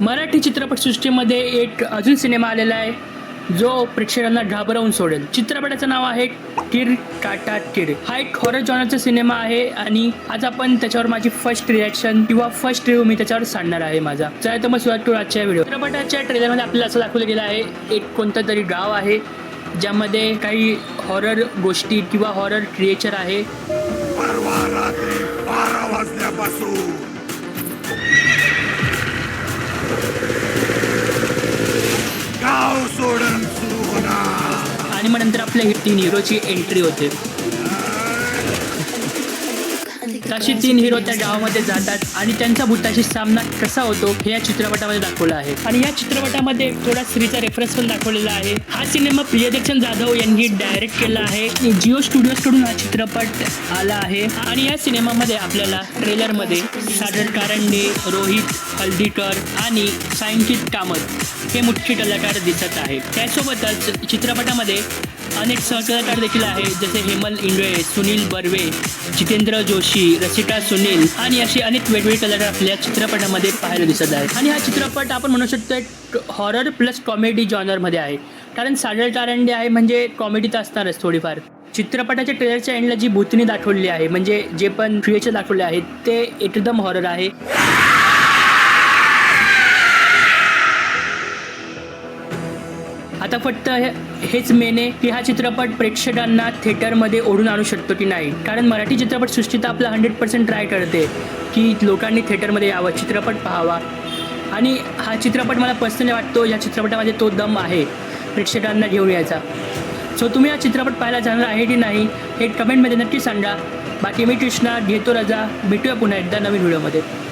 मराठी चित्रपटसृष्टीमध्ये एक अजून सिनेमा आलेला आहे जो प्रेक्षकांना घाबरवून सोडेल. चित्रपटाचं नाव आहे किर टाटा किर. हा एक हॉरर जॉनरचा सिनेमा आहे आणि आज आपण त्याच्यावर माझी फर्स्ट रिॲक्शन किंवा फर्स्ट रिव्ह्यू मी त्याच्यावर सांगणार आहे माझा. चला तर मग सुरुवात करू आजच्या व्हिडिओ चित्रपटाच्या ट्रेलरमध्ये आपल्याला असं दाखवलं गेलं आहे एक कोणतं तरी गाव आहे ज्यामध्ये काही हॉरर गोष्टी किंवा हॉरर क्रिएचर आहे. परवा रात्री बारा वाजल्यापासून नंतर आपल्या तीन हिरोची एंट्री होते. तशी तीन हिरो त्या गावामध्ये जातात आणि त्यांचा भूताशी सामना कसा होतो हे या चित्रपटामध्ये दाखवलं आहे. आणि या चित्रपटामध्ये थोडा स्त्रीचा रेफरन्स पण दाखवलेला आहे. हा सिनेमा प्रियदर्शन जाधव यांनी डायरेक्ट केला आहे. जिओ स्टुडिओजकडून हा चित्रपट आला आहे. आणि या सिनेमामध्ये आपल्याला ट्रेलरमध्ये सागर कारंडे रोहित हल्दीकर आणि सायंकित कामत हे मुख्य कलाकार दिसत आहे त्यासोबतच चित्रपटामध्ये अनेक सहकलाकार देखील आहेत जसे हेमल इंडळे सुनील बर्वे जितेंद्र जोशी रसिका सुनील आणि असे अनेक वेगवेगळे कलाकार आपल्या चित्रपटामध्ये पाहायला दिसत आहेत. आणि हा चित्रपट आपण म्हणू शकतो एक हॉरर प्लस कॉमेडी जॉनरमध्ये आहे. कारण साडल टारंडे आहे म्हणजे कॉमेडी तर असणारच थोडीफार. चित्रपटाच्या ट्रेलरच्या एंडला जी भूतनी दाखवली आहे म्हणजे जे पण क्रिएचर दाखवले आहेत ते एकदम हॉरर आहे. आता फक्त हे- हेच मेन आहे की हा चित्रपट प्रेक्षकांना थिएटरमध्ये ओढून आणू शकतो की नाही? कारण मराठी चित्रपटसृष्टी तर आपला हंड्रेड पर्सेंट ट्राय करते की लोकांनी थिएटरमध्ये यावं चित्रपट पाहावा. आणि हा चित्रपट मला पर्सनली वाटतो या चित्रपटामध्ये तो दम आहे प्रेक्षकांना घेऊन यायचा. सो तुम्ही हा चित्रपट पाहायला जाणार आहे की नाही हे कमेंटमध्ये नक्की सांगा. बाकी मी कृष्णा घेतो रजा. भेटूया पुन्हा एकदा नवीन व्हिडिओमध्ये.